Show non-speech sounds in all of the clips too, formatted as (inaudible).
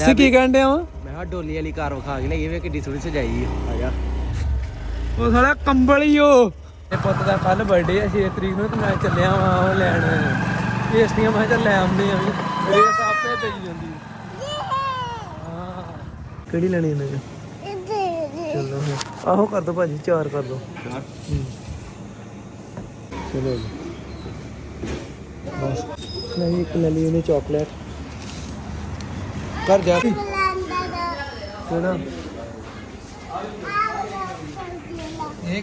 ਤੁਸੀਂ ਕੀ ਕਹਿੰਦੇ ਹੋ ਮੈਂ ਕਿਹਾ ਡੋਲੀ ਵਾਲੀ ਕਾਰ ਵਿਖਾ ਕੇ ਲਈਏ ਵੇ ਕਿੱਡੀ ਸੋਹਣੀ ਸਜਾਈ ਆ। ਆ ਜਾ। ਉਹ ਸਾਲਾ ਕੰਬਲ ਹੀ ਉਹ। ਤੇ ਪੁੱਤ ਦਾ ਕੱਲ ਬਰਥਡੇ ਆ 6 ਤਰੀਕ ਨੂੰ ਤੇ ਮੈਂ ਚੱਲਿਆ ਵਾਂ ਉਹ ਲੈਣ। ਪੇਸਟੀਆਂ ਮੈਂ ਚੱਲ ਲੈ ਆਉਂਦੇ ਆ ਰੇਸ ਆਪੇ ਦੇਈ ਜਾਂਦੀ ਹਾਂ। ਕਿਹੜੀ ਲੈਣੀ ਇਹਨੇ? ਚਲੋ ਫਿਰ। ਆਹੋ ਕਰ ਦੋ ਭਾਜੀ ਚਾਰ ਕਰ ਦੋ। ਹੂੰ। ਚਲੋ ਜੀ। ਬਸ। ਨਹੀਂ ਇੱਕ ਲੈ ਲਈ ਉਹਨੇ ਚਾਕਲੇਟ कर जा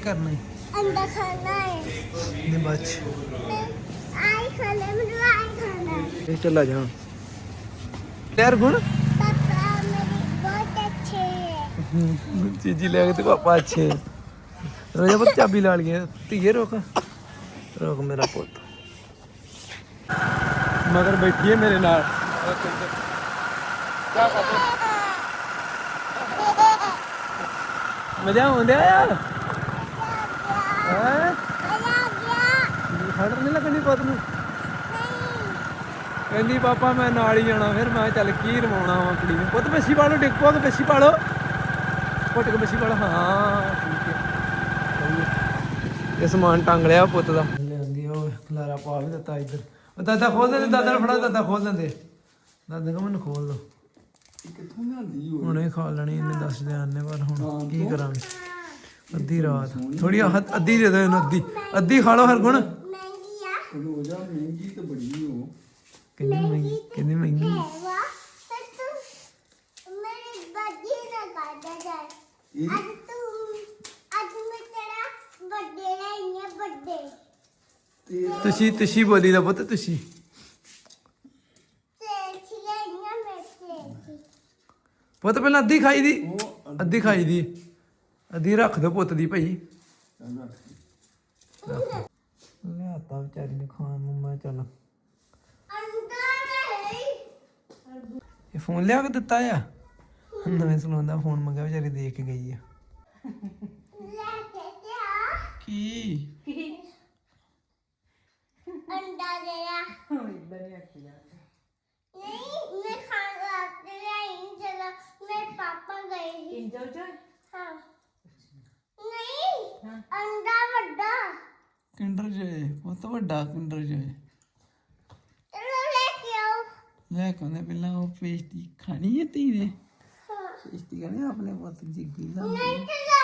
करना है। चला जा। गुण अच्छे चीजी पापा अच्छे। रोजा पर चाबी ला लिया धीए तो रोक। रोक मेरा पुत। मगर बैठिए मेरे नाल। ਨਾਲ ਮਜ਼ਾ ਆਉਂਦਾ ਯਾਰ? ਹੈ? ਲੱਗਣੀ ਪੁੱਤ ਨੂੰ? ਕਹਿੰਦੀ, ਪਾਪਾ, ਮੈਂ ਨਾਲ ਹੀ ਜਾਣਾ। ਫਿਰ ਮੈਂ ਚੱਲ ਕੀ ਰਵਾਉਣਾ ਵਾ ਕੁੜੀ ਨੂੰ? ਪੁੱਤ ਬੱਸੀ ਪਾਲੋ ਡਿੱਗ ਪੋ ਕੇ ਬੱਸੀ ਪਾਲੋ ਪੁੱਟ ਕੇ ਬੱਸੀ ਪਾਲੋ ਹਾਂ, ਠੀਕ ਹੈ। ਇਹ ਸਮਾਨ ਟੰਗ ਲਿਆ ਪੁੱਤ ਦਾ। ਲਿਆਂਦੀ ਉਹ ਖਲਾਰਾ ਪਾ ਵੀ ਦਿੱਤਾ ਇੱਧਰ। ਦਾਦਾ ਖੋਲ ਦੇ ਦਾਦਾ ਨੂੰ ਫੜਾ, ਦਾਦਾ ਖੋਲ ਦਿੰਦੇ। ਦਾਦਾ ਕਹ, ਮੈਨੂੰ ਖੋਲ ਦੋ। ਕਿੱਥੋਂ ਲਿਆਂਦੀ ਹੋਈ ਖਾ ਲੈਣੀ ਇਹਨੇ ਦੱਸ ਦਿਆਂ ਨੇ ਪਰ ਹੁਣ ਕੀ ਕਰਾਂਗੇ? ਅੱਧੀ ਰਾਤ। ਥੋੜੀ ਅੱਧੀ ਦੇ ਦੋ ਇਹਨੂੰ ਅੱਧੀ। ਅੱਧੀ ਖਾ ਲਓ ਹਰਗੁਣ। ਮਹਿੰਗੀ ਕਿੰਨੀ ਮਹਿੰਗੀ ਤੁਸੀਂ ਤੁਸੀਂ ਬੋਲੀ ਦਾ ਪੁੱਤ ਤੁਸੀਂ। ਉਹ ਪਹਿਲਾਂ ਅੱਧੀ ਖਾਈ ਦੀ। ਅੱਧੀ। ਖਾਈ ਦੀ। ਅੱਧੀ ਰੱਖ ਦੋ ਪੁੱਤ ਦੀ ਭਾਈ। ਖਾਣ ਚੱਲ। ਇਹ ਫੋਨ ਲਿਆ ਕੇ ਦਿੱਤਾ ਆ? ਨਵੇਂ ਸਲੋਨ ਦਾ ਫੋਨ ਮੰਗਿਆ ਵਿਚਾਰੀ ਦੇਖ ਕੇ ਗਈ ਆ। ਕੀ? गई हाँ नहीं अंडा बड़ा ਕਿੰਡਰ ਜੋਏ ਪੁੱਤ ਵੱਡਾ ਕਿੰਡਰ ਜੋਏ चलो लेके आओ ਲੈ ਕੇ ਆਉਂਦੇ ਪਹਿਲਾਂ ਉਹ ਪੇਸਟੀ ਖਾਣੀ ਹੈ ਤੀ ਨੇ हाँ ਪੇਸਟੀ ਖਾਣੀ ਆਪਣੇ ਪੁੱਤ ਦੀ ਗੀਲਾ नहीं चलो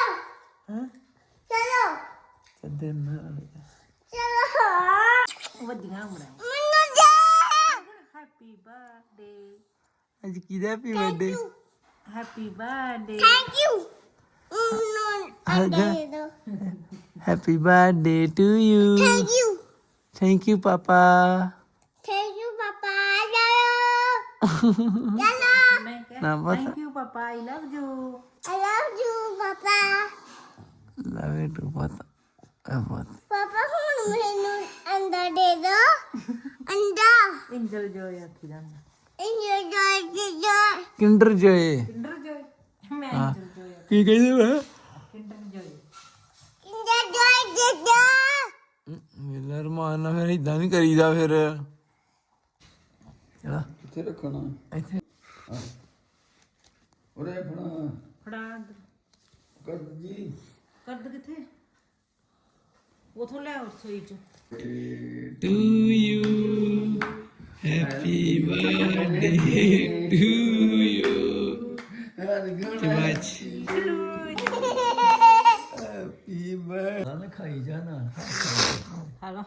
ਹਾਂ चलो ਚੱਦੇ ਨਾਲ चलो ਵੱਡੀਆਂ ਉਮਰਾਂ मन्नू जा ਹੈਪੀ ਬਰਥਡੇ ਅੱਜ ਕਿਹਦਾ happy birthday happy birthday thank you happy birthday to you thank you thank you papa thank you papa I love you thank you papa I love you I love you papa love you to papa papa ಹುಣ್ಣು ಅಂದ ಡೇದು ಅಂದ ಇಂಜಲ್ Joy ಹಾಕಿದಂಗ joy ਜਾਂਦਾ Kinder joy. Kinder Joy. ਮੈਂ joy. ਕੀ ਕਹਿੰਦੇ ਵਾ ਕਿੰਡਰ ਜੋਏ। ਇੰਜੋ ਜੋ ਜੋ ਮੇਲਾ ਰਮਾਨ ਨਾਲ ਫਿਰ ਇਦਾਂ ਨਹੀਂ ਕਰੀਦਾ ਫਿਰ। ਚਲਾ ਕਿੱਥੇ ਰੱਖਣਾ? ਇੱਥੇ। ਉਰੇ ਫੜਾ ਫੜਾ ਕਰ ਜੀ। ਕਰਦ ਕਿੱਥੇ? ਉਥੋਂ ਲੈ ਆਓ ਰਸੋਈ ਚ। To you happy birthday to you much happy birthday ਨਾ ਖਾਈ ਜਾਣਾ ਹਾਲੋ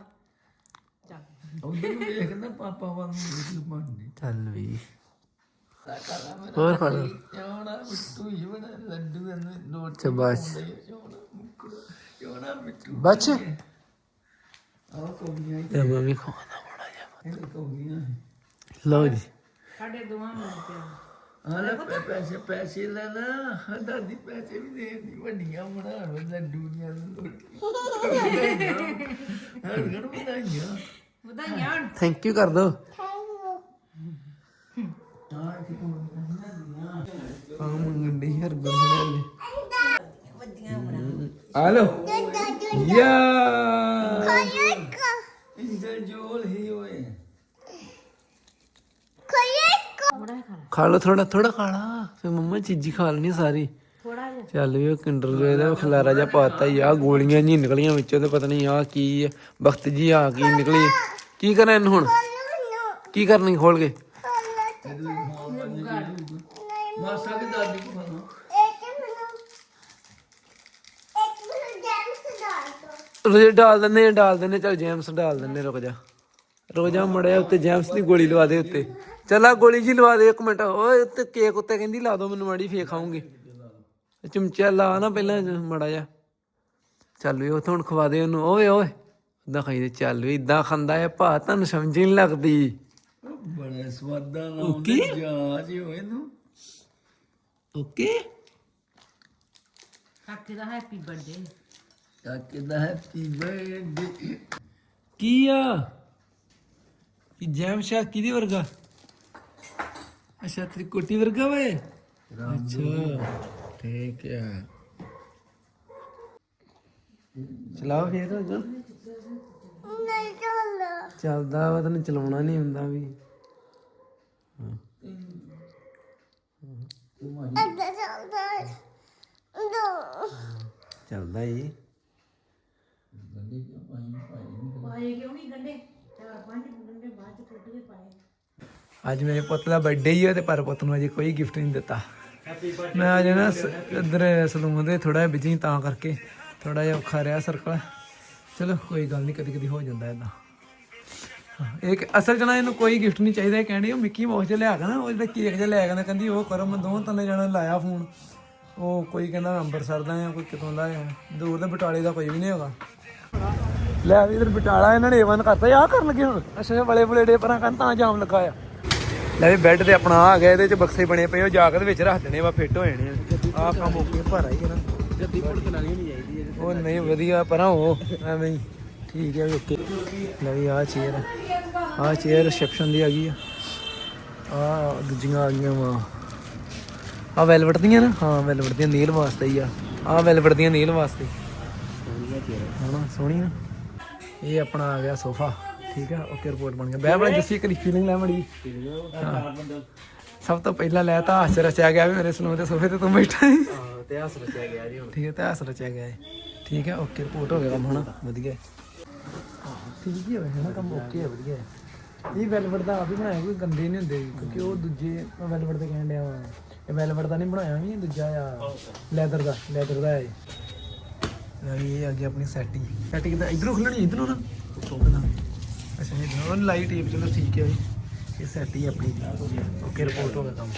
ਚੱਲ ਉਧਰ ਨੂੰ ਵੇਖ ਨਾ ਪਾਪਾ ਵਾਂਗੂ ਵੀਡੀਓ ਬਣਨੀ ਚੱਲ ਵੀ ਹੋਰ ਖਾ ਲਓ ਜਾ। ਸਾਡੇ ਦੋਵਾਂ ਨੂੰ ਪਿਆ। ਪੈਸੇ ਪੈਸੇ ਲੈ ਪੈਸੇ ਵੀ ਦੇ ਦੀ ਵੱਡੀਆਂ ਬਣਾ ਲੱਡੂ ਦੀਆਂ ਬਣਾਈਆਂ ਵਧਾਈਆਂ। ਹੋਣ। ਥੈਂਕ ਯੂ ਕਰ ਦੋ। ਆ ਮੰਗਣ ਹਰ ਗੁਰਮਣੇ ਯਾ। ਜੋਲ ਹੀ ਹੋਏ ਖਾਣਾ ਥੋੜਾ ਥੋੜਾ ਖਾ ਲਾ ਫੇ ਮੰਮਾ ਚੀਜ਼ੀ ਖਾ ਲੈਣੀ ਸਾਰੀ। ਥੋੜਾ ਜਿਹਾ। ਚੱਲ ਵੀ ਉਹ ਕਿੰਡਰ ਜੋ ਇਹਦਾ ਖਲਾਰਾ ਜਿਹਾ ਪਾਤਾ ਹੀ ਆ। ਗੋਲੀਆਂ ਜੀ ਨਿਕਲੀਆਂ ਵਿੱਚੋਂ ਤੇ ਪਤਾ ਨਹੀਂ ਆ ਕੀ ਆ। ਬਖਤ ਜੀ ਆ ਕੀ ਨਿਕਲੀ। ਕੀ ਕਰਾਂ ਇਹਨੂੰ ਹੁਣ? ਕੀ ਕਰਨੀ ਖੋਲ ਕੇ? ਮਾਸਾ ਦੀ ਦਾਦੀ ਕੋ ਖਾਣਾ ਡਾਲ ਦੋ ਰੋਜੇ ਡਾਲ ਦਿੰਨੇ ਆ, ਡਾਲ ਦਿੰਨੇ ਚੱਲ ਜੈਮਸ ਡਾਲ ਦਿੰਨੇ ਰੁਕ ਜਾ। ਰੋਜਾ ਮੜਿਆ ਉੱਤੇ ਜੈਮਸ ਦੀ ਗੋਲੀ ਲਵਾ ਦੇ ਉੱਤੇ। ਚੱਲ ਗੋਲੀ ਜੀ ਲਵਾ ਦੇ ਇੱਕ ਮਿੰਟ। ਓਏ ਉੱਤੇ ਕੇਕ ਉੱਤੇ ਕਹਿੰਦੀ ਲਾ ਦੋ ਮੈਨੂੰ ਮਾੜੀ ਫੇਰ ਖਾਉਂਗੀ ਚਮਚਾ ਲਾ ਨਾ ਪਹਿਲਾਂ ਮੜਾ ਜਾ ਚੱਲ ਵੀ ਉਹ ਹੁਣ ਖਵਾ ਦੇ ਉਹਨੂੰ। ਓਏ ਓਏ ਇਦਾਂ ਖਾਈ ਦੇ। ਚੱਲ ਵੀ ਇਦਾਂ ਖਾਂਦਾ ਹੈ ਭਾ ਤੁਹਾਨੂੰ ਸਮਝ ਨਹੀਂ ਲੱਗਦੀ। ਬੜਾ ਸਵਾਦਾਂ ਨਾਲ ਉਹਨੇ ਜਾਜ ਹੋਏ ਨੂੰ ਓਕੇ। ਕਾਕੇ ਦਾ ਹੈਪੀ ਬਰਥਡੇ ਕਾਕੇ ਦਾ ਹੈਪੀ ਬਰਥਡੇ ਕੀ ਆ? ਇਹ ਜੈਮ ਕਿਹਦੇ ਵਰਗਾ? ਅੱਛਾ ਤੇਰੀ ਕੋਟੀ ਵਰਗਾ ਵੇ ਅੱਛਾ ਠੀਕ ਆ। ਚਲਾਓ ਫੇਰ ਅਗਰ ਨਹੀਂ ਚੱਲਦਾ। ਚੱਲਦਾ ਵਾ ਤੈਨੂੰ ਚਲਾਉਣਾ ਨਹੀਂ ਹੁੰਦਾ ਵੀ। ਅੱਧਾ ਚੱਲਦਾ ਦੋ। ਚੱਲਦਾ ਹੀ ਪਾਏ? ਕਿਉਂ ਨਹੀਂ ਗੰਡੇ ਚਾਰ ਪੰਜ ਗੰਡੇ ਬਾਅਦ ਚ ਟੁੱਟ ਕੇ ਪਾਏ। ਅੱਜ ਮੇਰੇ ਪੁੱਤ ਦਾ ਬਰਥਡੇ ਹੀ ਹੈ ਤੇ ਪਰ ਪੁੱਤ ਨੂੰ ਅਜੇ ਕੋਈ ਗਿਫਟ ਨਹੀਂ ਦਿੱਤਾ। ਮੈਂ ਅਜੇ ਨਾ ਸ- ਇੱਧਰ ਸਲੂਨ ਦੇ ਥੋੜਾ ਬਿਜ਼ੀ ਤਾਂ ਕਰਕੇ ਥੋੜਾ ਜਿਹਾ ਔਖਾ ਰਿਹਾ ਸਰਕਲ ਚਲੋ, ਕੋਈ ਗੱਲ ਨਹੀਂ, ਕਦੀ ਕਦੀ ਹੋ ਜਾਂਦਾ ਇਦਾਂ ਇੱਕ ਅਸਲ ਚ ਇਹਨੂੰ ਕੋਈ ਗਿਫਟ ਨਹੀਂ ਚਾਹੀਦਾ, ਇਹ ਕਹਿੰਦੀ ਉਹ ਮਿੱਕੀ ਮਾਊਸ ਜਿਹਾ ਲਿਆ ਕੇ ਨਾ, ਉਹ ਜਿਹੜਾ ਕੇਕ ਜਿਹਾ ਲਿਆ ਕੇ ਕਹਿੰਦੀ ਉਹ ਕਰੋ, ਮੈਂ ਦੋਵਾਂ ਤਿੰਨ ਜਣਾ ਲਾਇਆ ਫੋਨ ਉਹ ਕੋਈ ਕਹਿੰਦਾ ਅੰਮ੍ਰਿਤਸਰ ਦਾ ਆ ਕੋਈ ਕਿਤੋਂ ਦਾ ਆ ਦੂਰ ਦਾ ਬਟਾਲੇ ਦਾ ਕੋਈ ਵੀ ਨਹੀਂ ਹੈਗਾ। ਲੈ ਵੀ ਇਧਰ ਬਟਾਲਾ ਇਹਨਾਂ ਨੇ ਏਵਨ ਕਰਤਾ ਆ ਕਰਨ ਲੱਗੇ ਹੁਣ? ਅੱਛਾ ਬਲੇ ਬਲੇ ਡੇ ਪਰਾਂ ਕਰਨ, ਤਾਂ ਜਾਮ ਲੱਗਾ ਆ। ਲੈ ਵੀ ਬੈੱਡ ਤੇ ਆਪਣਾ ਆ ਗਿਆ ਇਹਦੇ ਚ ਬਕਸੇ ਬਣੇ ਪਏ ਉਹ ਜਾ ਕੇ ਦੇ ਵਿੱਚ ਰੱਖ ਦੇਣੇ ਵਾ ਫਿੱਟ ਹੋ ਜਾਣੇ ਆ। ਆਹ ਕੰਮ ਓਕੇ ਭਰਾ ਹੀ ਹੈ ਨਾ। ਜੱਦੀ ਪੁੜ ਚਲਾਣੀ ਨਹੀਂ ਚਾਹੀਦੀ ਉਹ ਨਹੀਂ ਵਧੀਆ ਪਰਾਂ ਉਹ ਐਵੇਂ ਹੀ। ਠੀਕ ਹੈ ਓਕੇ ਲੈ ਵੀ ਆ ਚੇਅਰ ਆ। ਚੇਅਰ ਰਿਸੈਪਸ਼ਨ ਦੀ ਆ ਗਈ ਆ। ਆ ਦੂਜੀਆਂ ਆ ਗਈਆਂ ਵਾ। ਆ ਵੈਲਵਟ ਦੀਆਂ ਨਾ ਹਾਂ ਵੈਲਵਟ ਦੀਆਂ ਨੀਲ ਵਾਸਤੇ ਹੀ ਆ। ਆ ਵੈਲਵਟ ਦੀਆਂ ਨੀਲ ਵਾਸਤੇ। ਹਣਾ ਸੋਹਣੀ ਨਾ ਇਹ ਆਪਣਾ ਆ ਗਿਆ ਸੋਫਾ। ਠੀਕ ਆ ਓਕੇ ਰਿਪੋਰਟ ਬਣ ਗਿਆ। ਬਹਿ ਬੜਾ ਜੱਸੀ ਕਰੀ ਫੀਲਿੰਗ ਲੈ ਮੜੀ। ਸਭ ਤੋਂ ਪਹਿਲਾਂ ਲੈ ਤਾਂ ਹਾਸ ਰਚਿਆ ਗਿਆ ਵੀ ਮੇਰੇ ਸਲੂਨ ਦੇ ਸੋਫੇ ਤੇ ਤੂੰ ਬੈਠਾ ਹੈ ਤੇ ਹੱਸ ਰਚਿਆ ਗਿਆ ਜੀ ਹੁਣ। ਠੀਕ ਹੈ ਤੇ ਹਾਸ ਰਚਿਆ ਗਿਆ ਹੈ ਠੀਕ ਹੈ ਓਕੇ ਰਿਪੋਰਟ ਹੋ ਗਿਆ ਕੰਮ ਹਨਾ ਵਧੀਆ ਠੀਕ ਹੀ ਹੋਇਆ ਨਾ ਕੰਮ ਓਕੇ ਹੈ ਵਧੀਆ ਹੈ ਇਹ ਵੈਲਵਟ ਦਾ ਆਪ ਹੀ ਬਣਾਇਆ ਕੋਈ ਗੰਦੇ ਨਹੀਂ ਹੁੰਦੇ ਕਿਉਂਕਿ ਉਹ ਦੂਜੇ ਵੈਲਵਟ ਦੇ ਕਹਿਣ ਡਿਆ ਵਾ। ਇਹ ਵੈਲਵਟ ਦਾ ਨਹੀਂ ਬਣਾਇਆ ਵੀ ਦੂਜਾ ਆ ਲੈਦਰ ਦਾ ਲੈਦਰ ਦਾ ਹੈ ਵੀ ਇਹ ਆ ਆਪਣੀ ਸੈਟਿੰਗ ਸੈਟਿੰਗ ਤਾਂ ਇਧਰੋਂ ਖੁੱਲਣੀ ਇਧਰੋਂ ਨਾ। ਕਿੱਦਾਂ? ਇਹ ਉਹ ਲਾਈਟ ਟੇਪ ਚਲੋ ਠੀਕ ਹੈ ਵੀ ਇਹ ਸੈਟ ਹੀ ਆਪਣੀ। ਓਕੇ ਰਿਪੋਰਟ ਹੋ ਗਿਆ ਕੰਮ।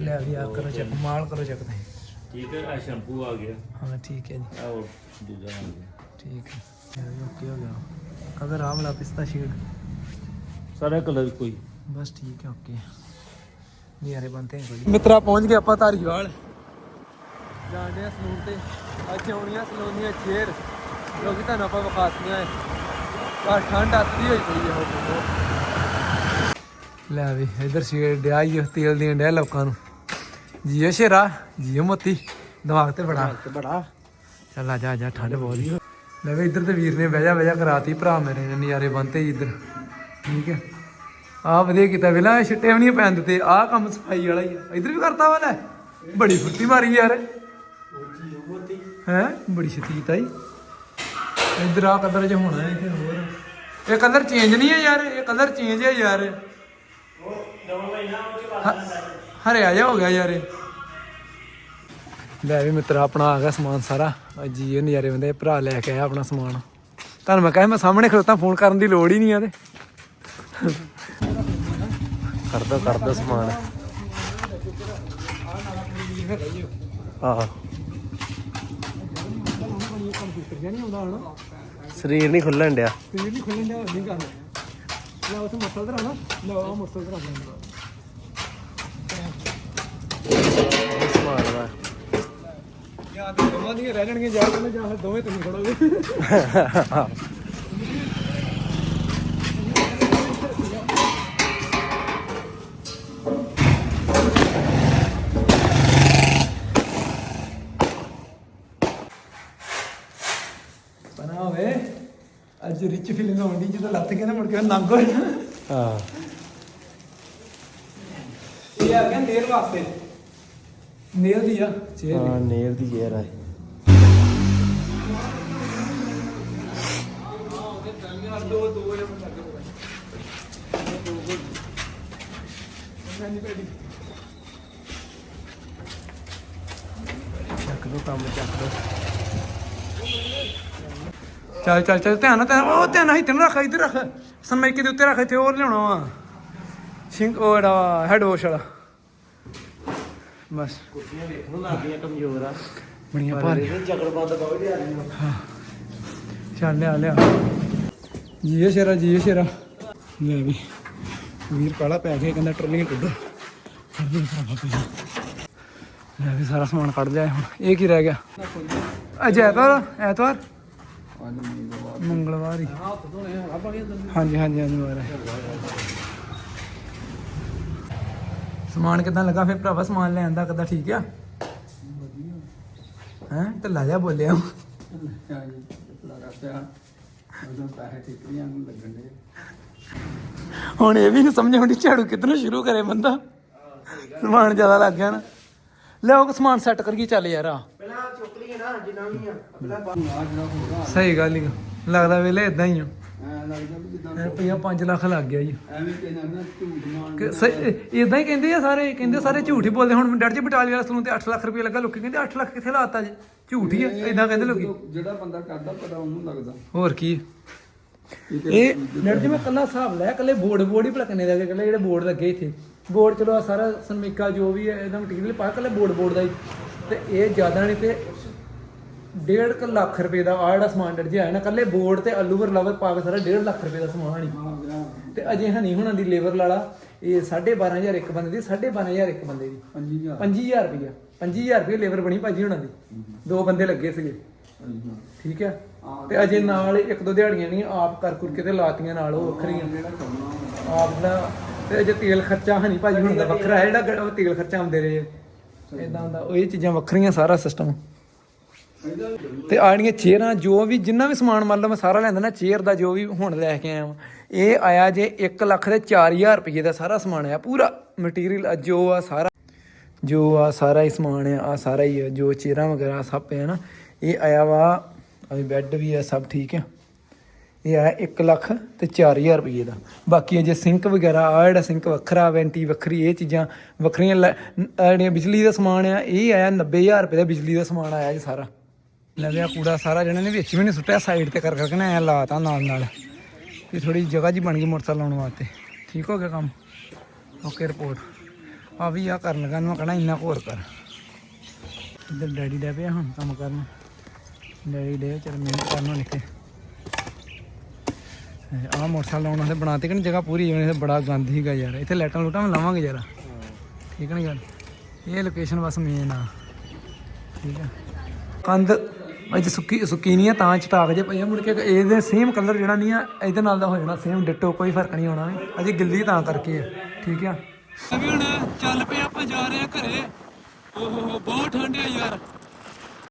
ਲੈ ਵੀ ਆ ਕਰੋ ਚੈੱਕ ਮਾਲ ਕਰੋ ਚੈੱਕ ਤੇ ਠੀਕ ਹੈ ਆ ਸ਼ੈਂਪੂ ਆ ਗਿਆ। ਹਾਂ ਠੀਕ ਹੈ ਜੀ। ਆ ਉਹ ਦੂਜਾ ਆ ਗਿਆ। ਠੀਕ ਹੈ। ਇਹ ਵੀ ਓਕੇ ਹੋ ਗਿਆ। ਕਲਰ ਆਹ ਵਾਲਾ ਪਿਸਤਾ ਸ਼ੇਡ ਸਾਰਾ ਕਲਰ ਕੋਈ। ਬਸ ਠੀਕ ਹੈ ਓਕੇ ਨਿਆਰੇ ਬੰਦੇ ਕੋਈ। ਮਿੱਤਰਾ ਪਹੁੰਚ ਗਏ ਆਪਾਂ ਧਾਰੀਵਾਲ। ਆ ਸਲੂਨ ਤੇ। ਅੱਜ ਆਉਣੀਆਂ ਸਲੂਨ ਦੀਆਂ ਚੇਅਰ। ਜੋ ਕਿ ਤੁਹਾਨੂੰ ਆਪਾਂ ਵਿਖਾਤੀਆਂ ਹੈ ਪਰ ਠੰਡ ਆਤੀ ਹੋਈ ਪਈ ਹੈ ਉਹ। ਲੈ ਵੀ ਇਧਰ ਸ਼ੇਡ ਡਿਆ ਹੀ ਤੇਲ ਦੇਣ ਡਿਆ ਲੋਕਾਂ ਨੂੰ। ਜੀਓ ਸ਼ੇਰਾ ਜੀਓ ਮੋਤੀ ਦਿਮਾਗ ਤੇ ਬੜਾ। ਬੜਾ। ਚੱਲ ਆ ਜਾ ਆ ਜਾ ਠੰਡ ਬਹੁਤ ਹੀ ਲੈ ਵੀ ਇੱਧਰ ਤੇ ਵੀਰ ਨੇ ਬਹਿ ਜਾ ਬਹਿ ਜਾ ਕਰਾਤੀ ਭਰਾ ਮੇਰੇ ਨੇ ਨਜ਼ਾਰੇ ਬੰਨਤੇ ਜੀ ਇੱਧਰ। ਠੀਕ ਹੈ ਆ ਵਧੀਆ ਕੀਤਾ ਵੇਲਾ ਛਿੱਟੇ ਵੀ ਨਹੀਂ ਪੈਣ ਦਿੱਤੇ ਆਹ ਕੰਮ ਸਫ਼ਾਈ ਵਾਲਾ ਹੀ ਆ। ਇੱਧਰ ਵੀ ਕਰਤਾ ਵਾ ਲੈ। ਬੜੀ ਫੁੱਟੀ ਮਾਰੀ ਯਾਰ। ਹੈ? ਬੜੀ ਛੇਤੀ ਕੀਤਾ ਹੀ ਇੱਧਰ ਆ ਕਲਰ ਜਿਹਾ ਹੋਣਾ ਹੈ ਇੱਥੇ ਹੋਰ। ਇਹ ਕਲਰ ਚੇਂਜ ਨਹੀਂ ਹੈ ਯਾਰ, ਇਹ ਕਲਰ ਚੇਂਜ ਹੈ ਯਾਰ। ਹਰਿਆ ਜਾ ਹੋ ਗਿਆ ਯਾਰ ਇਹ। ਲੈ ਵੀ ਮਿੱਤਰਾ, ਆਪਣਾ ਆ ਗਿਆ ਸਮਾਨ ਸਾਰਾ। ਜੀ ਇਹ ਨਜ਼ਾਰੇ ਬੰਦੇ ਭਰਾ ਲੈ ਕੇ ਆਇਆ ਆਪਣਾ ਸਮਾਨ। ਤੁਹਾਨੂੰ ਮੈਂ ਕਹਾਂ ਮੈਂ ਸਾਹਮਣੇ ਖਲੋਤਾ, ਫੋਨ ਕਰਨ ਦੀ ਲੋੜ ਹੀ ਨਹੀਂ ਆ ਤੇ। ਕਰਦਾ ਕਰਦਾ ਸਮਾਨ। ਆਹ। ਸਰੀਰ ਨਹੀਂ ਖੁੱਲਣ ਡਿਆ। ਸਰੀਰ ਨਹੀਂ ਖੁੱਲਣ ਦਾ ਨਹੀਂ ਕਰ ਲੈ ਉਸ ਮਸਲ ਤੇ ਰਹਿਣਾ ਲੈ ਉਹ ਮਸਲ ਵਾ। ਜਾਂ ਤੇ ਦੋਵਾਂ ਦੀਆਂ ਰਹਿ ਜਾਣਗੀਆਂ ਜਾਂ ਦੋਵੇਂ ਤੁਸੀਂ ਖੜੋਗੇ। (laughs) ਅੱਜ ਰਿਚ ਫੀਲਿੰਗ ਆਉਂਦੀ ਜਦੋਂ ਲੱਤ ਕੇ ਨਾ ਮੁੜ ਕੇ ਨੰਗ ਹੋ ਜਾਣਾ। ਹਾਂ। ਇਹ ਆ ਗਿਆ ਨੇਲ ਵਾਸਤੇ। ਨੇਲ ਦੀ ਆ ਚੇਅਰ ਹਾਂ ਨੇਲ ਦੀ ਚੇਅਰ ਆ ਦੋ ਦੋ ਜਾਂ ਲੱਗੇ ਚੱਕ ਦੋ ਕੰਮ ਚੱਕ ਚੱਲ ਚੱਲ ਚੱਲ ਧਿਆਨ ਨਾਲ ਧਿਆਨ ਉਹ ਧਿਆਨ ਨਾਲ ਇੱਥੇ ਨੂੰ ਰੱਖ ਇੱਧਰ ਰੱਖ। ਸਨਮਾਈਕੇ ਦੇ ਉੱਤੇ ਰੱਖ ਇੱਥੇ ਹੋਰ ਲਿਆਉਣਾ ਵਾ। ਸਿੰਕ ਉਹ ਜਿਹੜਾ ਹੈਡ ਵਾਸ਼ ਵਾਲਾ। ਬਸ। ਕੁਰਸੀਆਂ ਵੇਖ ਨੂੰ ਲੱਗਦੀਆਂ ਕਮਜ਼ੋਰ ਆ। ਬੜੀਆਂ ਭਾਰੀ। ਇਹਦੇ ਜਗੜ ਬੰਦ ਬਹੁਤ ਆ ਰਹੀ ਚੱਲ ਲਿਆ ਲਿਆ। ਜੀਏ ਸ਼ੇਰਾ ਜੀਏ ਸ਼ੇਰਾ। ਲੈ ਵੀ ਵੀਰ ਕਾਲਾ ਪੈ ਗਿਆ ਕਹਿੰਦਾ ਟਰੋਲੀਆਂ ਕੱਢੋ ਕੱਢੋ ਭਰਾਵਾ ਪਹਿਲਾਂ ਲੈ ਵੀ ਸਾਰਾ ਸਮਾਨ ਕੱਢ ਲਿਆ ਹੁਣ। ਇਹ ਕੀ ਰਹਿ ਗਿਆ? ਅੱਜ ਐਤਵਾਰ ਐਤਵਾਰ? ਮੰਗਲਵਾਰ ਹੀ। ਹਾਂਜੀ ਹਾਂਜੀ ਹਾਂਜੀ, ਵਾਰ ਹੈ। ਸਮਾਨ ਕਿਦਾਂ ਲੱਗਾ? ਫਿਰ ਭਰਾਵਾ ਸਮਾਨ ਲੈਣ ਦਾ ਕਿਦਾਂ ਠੀਕ ਆ? ਹੈ? ਤੇ ਲਾ ਬੋਲਿਆ। ਹੁਣ ਇਹ ਵੀ ਨਹੀਂ ਸਮਝ ਆਉਂਦੀ ਝਾੜੂ ਕਿਤਨਾ ਸ਼ੁਰੂ ਕਰੇ ਬੰਦਾ। ਸਮਾਨ ਜ਼ਿਆਦਾ ਲੱਗ ਗਿਆ ਨਾ। ਲਿਆਓ ਸਮਾਨ ਸੈੱਟ ਕਰੀਏ ਚੱਲ ਯਾਰ ਆ। ਪਹਿਲਾਂ ਚੁੱਕ ਲਈਏ ਨਾ ਜਿੰਨਾ ਵੀ ਆ ਪਹਿਲਾਂ ਸਹੀ ਗੱਲ ਹੀ ਆ। ਲੱਗਦਾ ਵੇਲੇ ਇਦਾਂ ਹੀ ਆ। ਰੁਪਈਆ 5 ਲੱਖ ਲੱਗ ਗਿਆ ਜੀ। ਇਦਾਂ ਹੀ ਕਹਿੰਦੇ ਆ ਸਾਰੇ ਕਹਿੰਦੇ ਸਾਰੇ ਝੂਠ ਹੀ ਬੋਲਦੇ ਹੁਣ ਡਰ ਜੀ ਬਟਾਲੀ ਵਾਲਾ ਸਲੂਨ ਤੇ 8 ਲੱਖ ਰੁਪਏ ਲੱਗਾ ਲੋਕੀ ਕਹਿੰਦੇ 8 ਲੱਖ ਕਿੱਥੇ ਲਾਤਾ ਜੀ? ਝੂਠ ਹੀ ਆ ਇਦਾਂ ਕਹਿੰਦੇ ਲੋਕੀ। ਜਿਹੜਾ ਬੰਦਾ ਕਰਦਾ ਪਤਾ ਉਹਨੂੰ ਲੱਗਦਾ। ਹੋਰ ਕੀ ਇਹ ਜੀ ਮੈਂ ਕੱਲਾ ਹਿਸਾਬ ਲਿਆ ਕੱਲੇ ਬੋਰਡ ਬੋਰਡ ਹੀ ਭਲਾ ਕਿੰਨੇ ਦੇ ਕੱਲੇ ਜਿਹੜੇ ਬੋਰਡ ਲੱਗੇ ਇੱਥੇ। ਬੋਰਡ ਚਲੋ ਆਹ ਸਾਰਾ ਸਨਮੀਕਾ ਜੋ ਵੀ ਹੈ ਇਹਦਾ ਮਟੀਰੀਅਲ ਪਾ ਕੱਲੇ ਬੋਰਡ ਬੋਰਡ ਦਾ ਹੀ। ਤੇ ਇਹ ਜ਼ਿਆਦਾ ਨਹੀਂ ਤੇ ਡੇਢ ਕੁ ਲੱਖ ਰੁਪਏ ਦਾ ਆ ਜਿਹੜਾ ਸਮਾਨ ਡਰ ਜੀ ਆਇਆ ਨਾ ਕੱਲੇ ਬੋਰਡ ਤੇ ਆਲੂ ਵਰ ਲਵਰ ਪਾ ਕੇ ਸਾਰਾ ਡੇਢ ਲੱਖ ਰੁਪਏ ਦਾ ਸਮਾਨ ਹੀ ਤੇ ਅਜੇ ਹਨੀ ਹੁਣਾਂ ਦੀ ਲੇਬਰ ਲਾਲਾ ਇਹ 12500 ਇੱਕ ਬੰਦੇ ਦੀ 12500 ਇੱਕ ਬੰਦੇ ਦੀ। 5000 25000 ਰੁਪਇਆ 25000 ਰੁਪਏ ਲੇਬਰ ਬਣੀ ਭਾਜੀ ਹੁਣਾਂ ਦੀ। ਦੋ ਬੰਦੇ ਲੱਗੇ ਸੀਗੇ। ਠੀਕ ਹੈ ਤੇ ਅਜੇ ਨਾਲ ਇੱਕ ਦੋ ਦਿਹਾੜੀਆਂ ਨਹੀਂ ਆਪ ਕਰ ਕੁਰ ਕੇ ਤੇ ਲਾਤੀਆਂ ਨਾਲ ਉਹ ਵੱਖਰੀਆਂ। ਆਪ ਦਾ ਤੇ ਜੇ ਤੇਲ ਖਰਚਾ ਹਨੀ ਭਾਜੀ ਹੁਣ ਦਾ ਵੱਖਰਾ ਹੈ ਜਿਹੜਾ ਗ- ਉਹ ਤੇਲ ਖਰਚਾ ਆਉਂਦੇ ਰਹੇ। ਇਦਾਂ ਹੁੰਦਾ। ਉਹ ਇਹ ਚੀਜ਼ਾਂ ਵੱਖਰੀਆਂ ਸਾਰਾ ਸਿਸਟਮ ਤੇ ਆੜੀਆਂ ਚੇਅਰਾਂ ਜੋ ਵੀ ਜਿੰਨਾ ਵੀ ਸਮਾਨ ਮੰਨ ਲਓ ਮੈਂ ਸਾਰਾ ਲੈਂਦਾ ਨਾ ਚੇਅਰ ਦਾ ਜੋ ਵੀ ਹੁਣ ਲੈ ਕੇ ਆਇਆ ਵਾਂ ਇਹ ਆਇਆ ਜੇ 1 ਲੱਖ ਦੇ 4000 ਰੁਪਏ ਦਾ ਸਾਰਾ ਸਮਾਨ ਆਇਆ ਪੂਰਾ ਮਟੀਰੀਅਲ ਜੋ ਆ ਸਾਰਾ ਜੋ ਆ ਸਾਰਾ ਹੀ ਸਮਾਨ ਆ ਆ ਸਾਰਾ ਹੀ ਆ, ਜੋ ਚੇਅਰਾਂ ਵਗੈਰਾ ਸਭ ਪਿਆ ਨਾ ਇਹ ਆਇਆ ਵਾ ਅभी ਬੈੱਡ ਵੀ ਆ ਸਭ ਠੀਕ ਆ। ਇਹ ਆਇਆ 1 ਲੱਖ ਤੇ 4000 ਰੁਪਏ ਦਾ। ਬਾਕੀ ਜੇ ਸਿੰਕ ਵਗੈਰਾ ਆ ਜਿਹੜਾ ਸਿੰਕ ਵੱਖਰਾ ਵੈਂਟੀ ਵੱਖਰੀ, ਇਹ ਚੀਜ਼ਾਂ ਵੱਖਰੀਆਂ ਲੈ- ਜਿਹੜੀਆਂ ਬਿਜਲੀ ਦਾ ਸਮਾਨ ਆ, ਇਹ ਆਇਆ 90000 ਰੁਪਏ ਦਾ ਬਿਜਲੀ ਦਾ ਸਮਾਨ ਆਇਆ ਜੀ ਸਾਰਾ। ਲਵਿਆ ਕੂੜਾ ਸਾਰਾ, ਜਿਹਨਾਂ ਨੇ ਵਿੱਚ ਵੀ ਨਹੀਂ ਸੁੱਟਿਆ, ਸਾਈਡ ਤੇ ਕਰ ਕਰਕੇ ਨਾ ਐ ਲਾਤਾ ਨਾਲ ਨਾਲ। ਵੀ ਥੋੜੀ ਜਗ੍ਹਾ ਜੀ ਬਣ ਗਈ ਮੋਟਰਸਾਈਕਲ ਲਾਉਣ ਵਾਸਤੇ। ਠੀਕ ਹੋ ਗਿਆ ਕੰਮ? ਓਕੇ ਰਿਪੋਰਟ ਆ ਵੀ ਆ ਕਰਨ ਲੱਗਾ ਨੂੰ ਕਹਣਾ ਇੰਨਾ ਕੁ ਹੋਰ ਕਰ। ਇੱਧਰ ਡੈਡੀ ਡੈ ਪਿਆ ਹੁਣ ਕੰਮ ਕਰਨ। ਡੈਡੀ ਦੇ ਚਲ ਮਿਹਨਤ ਕਰਨ ਹੁਣ ਇੱਥੇ ਮੋਟਰਸਾਈਕਲ ਲਾਉਣ ਵਾਸਤੇ ਬਣਾਤੇ ਕਿ ਨਹੀਂ? ਜਗ੍ਹਾ ਪੂਰੀ ਜਿਵੇਂ ਇੱਥੇ ਬੜਾ ਗੰਦ ਹੀਗਾ ਯਾਰ। ਇੱਥੇ ਲਾਈਟਾਂ ਲੂਟਾਂ ਵੀ ਲਾਵਾਂਗੇ ਯਾਰ। ਠੀਕ ਹੈ ਨਾ ਗੱਲ ਇਹ ਲੋਕੇਸ਼ਨ ਬਸ ਮੇਨ ਆ। ਠੀਕ ਹੈ ਕੰਧ ਅਜ ਸੁੱਕੀ ਸੁੱਕੀ ਨਹੀਂ ਆ, ਤਾਂ ਚਟਾਕ ਜੇ ਪਈ ਆ ਮੁੜ ਕੇ ਇਹਦੇ ਸੇਮ ਕਲਰ ਜਿਹੜਾ ਨਹੀਂ ਆ, ਇਹਦੇ ਨਾਲ ਦਾ ਹੋ ਜਾਣਾ ਸੇਮ ਡਿਟੋ, ਕੋਈ ਫ਼ਰਕ ਨਹੀਂ ਹੋਣਾ ਵੀ ਅਜੇ ਗਿੱਲੀ ਤਾਂ ਕਰਕੇ ਆ। ਠੀਕ ਆ? ਅਭੀ ਹੁਣ ਚੱਲ ਪਏ, ਆਪਾਂ ਜਾ ਰਹੇ ਆ ਘਰੇ। ਓਹੋ, ਬਹੁਤ ਠੰਡ ਆ ਯਾਰ।